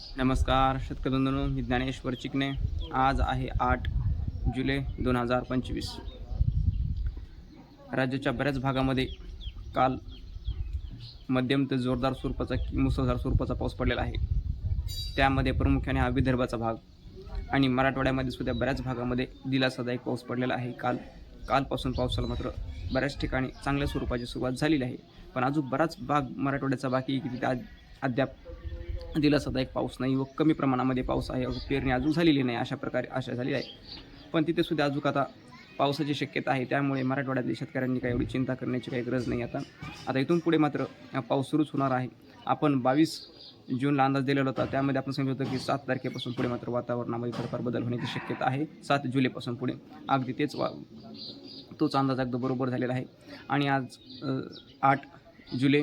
नमस्कार शेतकरी बंधूंनो मी ज्ञानेश्वर चिकणे आज आहे आठ जुलै दोन हजार पंचवीस. राज्याच्या बऱ्याच भागामध्ये काल मध्यम ते जोरदार स्वरूपाचा मुसळधार स्वरूपाचा पाऊस पडलेला आहे. त्यामध्ये प्रामुख्याने हा विदर्भाचा भाग आणि मराठवाड्यामध्ये सुद्धा बऱ्याच भागामध्ये दिलासादायक पाऊस पडलेला आहे. काल कालपासून पावसाला मात्र बऱ्याच ठिकाणी चांगल्या स्वरूपाची सुरुवात झालेली आहे. पण अजून बराच भाग मराठवाड्याचा बाकी आहे की तिथे अद्याप दिलासादायक पाऊस नाही व कमी प्रमाणामध्ये पाऊस आहे. व पेरणी अजून झालेली नाही. अशा प्रकारे आशा झाली आहे. पण तिथे सुद्धा अजून आता पावसाची शक्यता आहे. त्यामुळे मराठवाड्यातील शेतकऱ्यांनी काही एवढी चिंता करण्याची काही गरज नाही आता. आता इथून पुढे मात्र पाऊस सुरूच होणार आहे. आपण बावीस जूनला अंदाज दिलेला होता. त्यामध्ये आपण सांगितलं होतं की सात तारखेपासून पुढे मात्र वातावरणामध्ये थोडाफार बदल होण्याची शक्यता आहे. सात जुलैपासून पुढे. अगदी तेच वा तोच अंदाज अगदी बरोबर झालेला आहे. आणि आज आठ जुलै.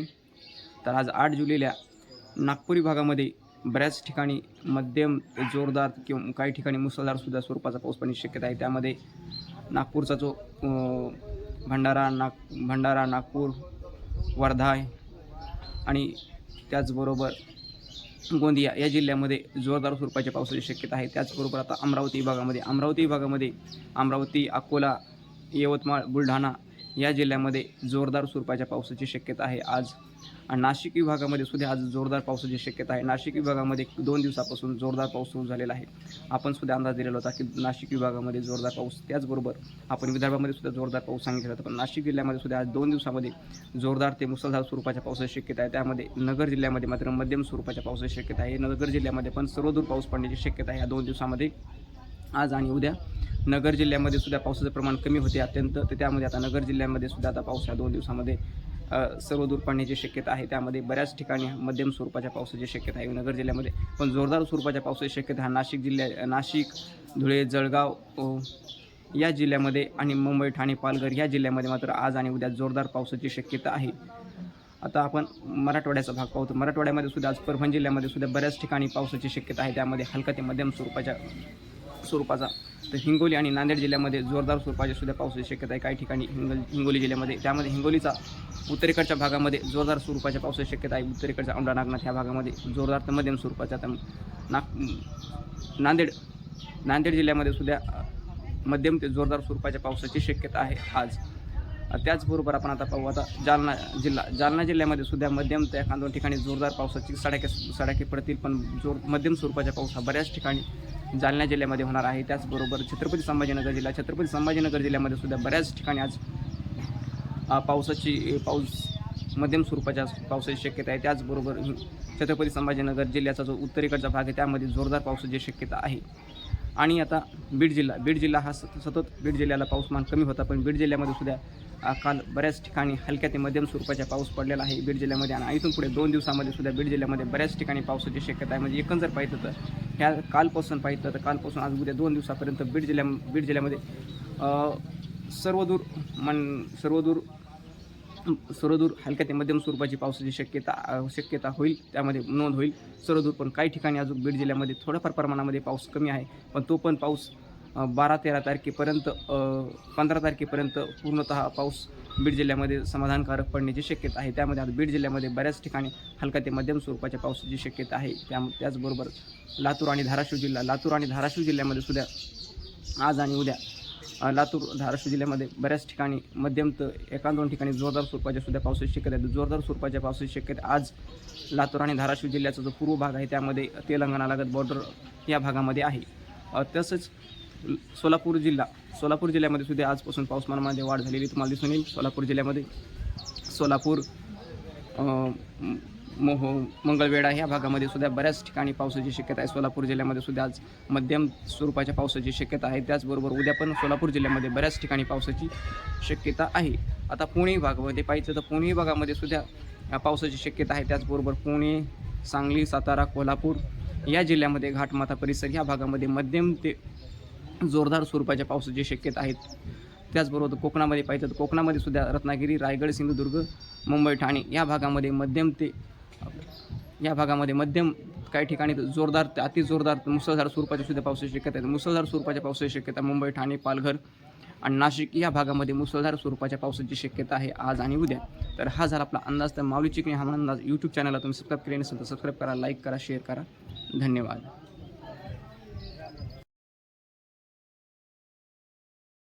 तर आज आठ जुलैला नागपुरी भागामध्ये बऱ्याच ठिकाणी मध्यम ते जोरदार किंवा काही ठिकाणी मुसळधारसुद्धा स्वरूपाचा पाऊस पडण्याची शक्यता आहे. त्यामध्ये नागपूरचा जो भंडारा नाग भंडारा नागपूर वर्धा आणि त्याचबरोबर गोंदिया या जिल्ह्यामध्ये जोरदार स्वरूपाच्या पावसाची शक्यता आहे. त्याचबरोबर आता अमरावती विभागामध्ये अमरावती विभागामध्ये अमरावती अकोला यवतमाळ बुलढाणा या जिल्ह्यामध्ये जोरदार स्वरूपाच्या पावसाची शक्यता आहे आज. आणि नाशिक विभागामध्ये सुद्धा आज जोरदार पावसाची शक्यता आहे. नाशिक विभागामध्ये दोन दिवसापासून जोरदार पाऊस सुरू झालेला आहे. आपण सुद्धा अंदाज दिलेला होता की नाशिक विभागामध्ये जोरदार पाऊस त्याचबरोबर आपण विदर्भामध्ये सुद्धा जोरदार पाऊस सांगितला होता. पण नाशिक जिल्ह्यामध्ये सुद्धा आज दोन दिवसामध्ये जोरदार ते मुसळधार स्वरूपाच्या पावसाची शक्यता आहे. त्यामध्ये नगर जिल्ह्यामध्ये मात्र मध्यम स्वरूपाच्या पावसाची शक्यता आहे. नगर जिल्ह्यामध्ये पण सर्वदूर पाऊस पडण्याची शक्यता आहे. या दोन दिवसामध्ये आज आणि उद्या नगर जिल्ह्यामध्ये सुद्धा पावसाचं प्रमाण कमी होते अत्यंत तर त्यामध्ये आता नगर जिल्ह्यामध्ये सुद्धा आता पाऊस या दोन दिवसामध्ये सर्व दूर पडण्याची शक्यता आहे. त्यामध्ये बऱ्याच ठिकाणी मध्यम स्वरूपाच्या पावसाची शक्यता आहे नगर जिल्ह्यामध्ये. पण जोरदार स्वरूपाच्या पावसाची शक्यता हा नाशिक जिल्ह्या नाशिक धुळे जळगाव या जिल्ह्यामध्ये आणि मुंबई ठाणे पालघर या जिल्ह्यामध्ये मात्र आज आणि उद्या जोरदार पावसाची शक्यता आहे. आता आपण मराठवाड्याचा भाग पाहतो. मराठवाड्यामध्ये सुद्धा आज परभणी जिल्ह्यामध्ये सुद्धा बऱ्याच ठिकाणी पावसाची शक्यता आहे. त्यामध्ये हलका ते मध्यम स्वरूपाच्या स्वरूपाचा. तर हिंगोली आणि नांदेड जिल्ह्यामध्ये जोरदार स्वरूपाची सुद्धा पावसाची शक्यता आहे. काही ठिकाणी हिंगोली हिंगोली जिल्ह्यामध्ये त्यामध्ये हिंगोलीचा उत्तरेकडच्या भागामध्ये जोरदार स्वरूपाच्या पावसाची शक्यता आहे. उत्तरेकडच्या औंढा नागनाथ ह्या भागामध्ये जोरदार तर मध्यम स्वरूपाच्या तर नाग नांदेड नांदेड जिल्ह्यामध्ये सुद्धा मध्यम ते जोरदार स्वरूपाच्या पावसाची शक्यता आहे आज. त्याचबरोबर आपण आता पाहू आता जालना जिल्हा. जालना जिल्ह्यामध्ये सुद्धा मध्यम त्या एखाद दोन ठिकाणी जोरदार पावसाची सडाके सडाके पडतील पण जोर मध्यम स्वरूपाच्या पाऊस हा बऱ्याच ठिकाणी जालना जिल्ह्यामध्ये होणार आहे. त्याचबरोबर छत्रपती संभाजीनगर जिल्हा छत्रपती संभाजीनगर जिल्ह्यामध्ये सुद्धा बऱ्याच ठिकाणी आज पावसाची पाऊस मध्यम स्वरूपाच्या पावसाची शक्यता आहे. त्याचबरोबर छत्रपती संभाजीनगर जिल्ह्याचा जो उत्तरेकडचा भाग आहे त्यामध्ये जोरदार पावसाची शक्यता आहे. आणि आता बीड जिल्हा बीड जिल्हा हा सत सतत बीड जिल्ह्याला पाऊसमान कमी होता पण बीड जिल्ह्यामध्ये सुद्धा काल बऱ्याच ठिकाणी हलक्या ते मध्यम स्वरूपाचा पाऊस पडलेला आहे बीड जिल्ह्यामध्ये आणि इथून पुढे दोन दिवसामध्ये सुद्धा बीड जिल्ह्यामध्ये बऱ्याच ठिकाणी पावसाची शक्यता आहे. म्हणजे एकंदर पाहिजे तर ह्या कालपासून पाहिजे तर कालपासून आज उद्या दोन दिवसापर्यंत बीड जिल्ह्या बीड जिल्ह्यामध्ये सर्वदूर मन सर्वदूर सर्वदूर हलक्या ते मध्यम स्वरूपाची पावसाची शक्यता शक्यता होईल त्यामध्ये नोंद होईल. सर्वदूर पण काही ठिकाणी अजून बीड जिल्ह्यामध्ये थोड्याफार प्रमाणामध्ये पाऊस कमी आहे पण तो पण पाऊस बारा तेरा तारखेपर्यंत पंधरा तारखेपर्यंत पूर्णतः पाऊस बीड जिल्ह्यामध्ये समाधानकारक पडण्याची शक्यता आहे. त्यामध्ये आता बीड जिल्ह्यामध्ये बऱ्याच ठिकाणी हलका ते मध्यम स्वरूपाच्या पावसाची शक्यता आहे. त्या त्याचबरोबर लातूर आणि धाराशिव जिल्हा लातूर आणि धाराशिव जिल्ह्यामध्ये सुद्धा आज आणि उद्या लातूर धाराशिव जिल्ह्यामध्ये बऱ्याच ठिकाणी मध्यम तर एका दोन ठिकाणी जोरदार स्वरूपाच्या सुद्धा पावसाची शक्यता आहे. जोरदार स्वरूपाच्या पावसाची शक्यता आज लातूर आणि धाराशिव जिल्ह्याचा जो पूर्व भाग आहे त्यामध्ये तेलंगणा लागत बॉर्डर या भागामध्ये आहे. तसंच सोलापूर जिल्हा. सोलापूर जिल्ह्यामध्ये सुद्धा आजपासून पाऊसमानामध्ये वाढ झालेली तुम्हाला दिसून येईल. सोलापूर जिल्ह्यामध्ये सोलापूर मोहो मंगळवेढा ह्या भागामध्ये सुद्धा बऱ्याच ठिकाणी पावसाची शक्यता आहे. सोलापूर जिल्ह्यामध्ये सुद्धा आज मध्यम स्वरूपाच्या पावसाची शक्यता आहे. त्याचबरोबर उद्या पण सोलापूर जिल्ह्यामध्ये बऱ्याच ठिकाणी पावसाची शक्यता आहे. आता पुणे भागामध्ये पाहिजे तर पुणे भागामध्ये सुद्धा पावसाची शक्यता आहे. त्याचबरोबर पुणे सांगली सातारा कोल्हापूर या जिल्ह्यामध्ये घाटमाथा परिसर ह्या भागामध्ये मध्यम ते जोरदार स्वरूपाच्या पावसाची शक्यता आहेत. त्याचबरोबर कोकणामध्ये पाहिजे तर कोकणामध्ये सुद्धा रत्नागिरी रायगड सिंधुदुर्ग मुंबई ठाणे या भागामध्ये मध्यम ते या भागामध्ये मध्यम काही ठिकाणी जोरदार ते अति जोरदार मुसळधार स्वरूपाच्या सुद्धा पावसाची शक्यता आहे मुसळधार स्वरूपाच्या पावसाची शक्यता मुंबई ठाणे पालघर आणि नाशिक या भागामध्ये मुसळधार स्वरूपाच्या पावसाची शक्यता आहे आज आणि उद्या. तर हा झाला आपला अंदाज. तर माऊली चिकणी हा अंदाज. यूट्यूब चॅनलला तुम्ही सबस्क्राईब केले नसेल तर सबस्क्राईब करा लाईक करा शेअर करा. धन्यवाद.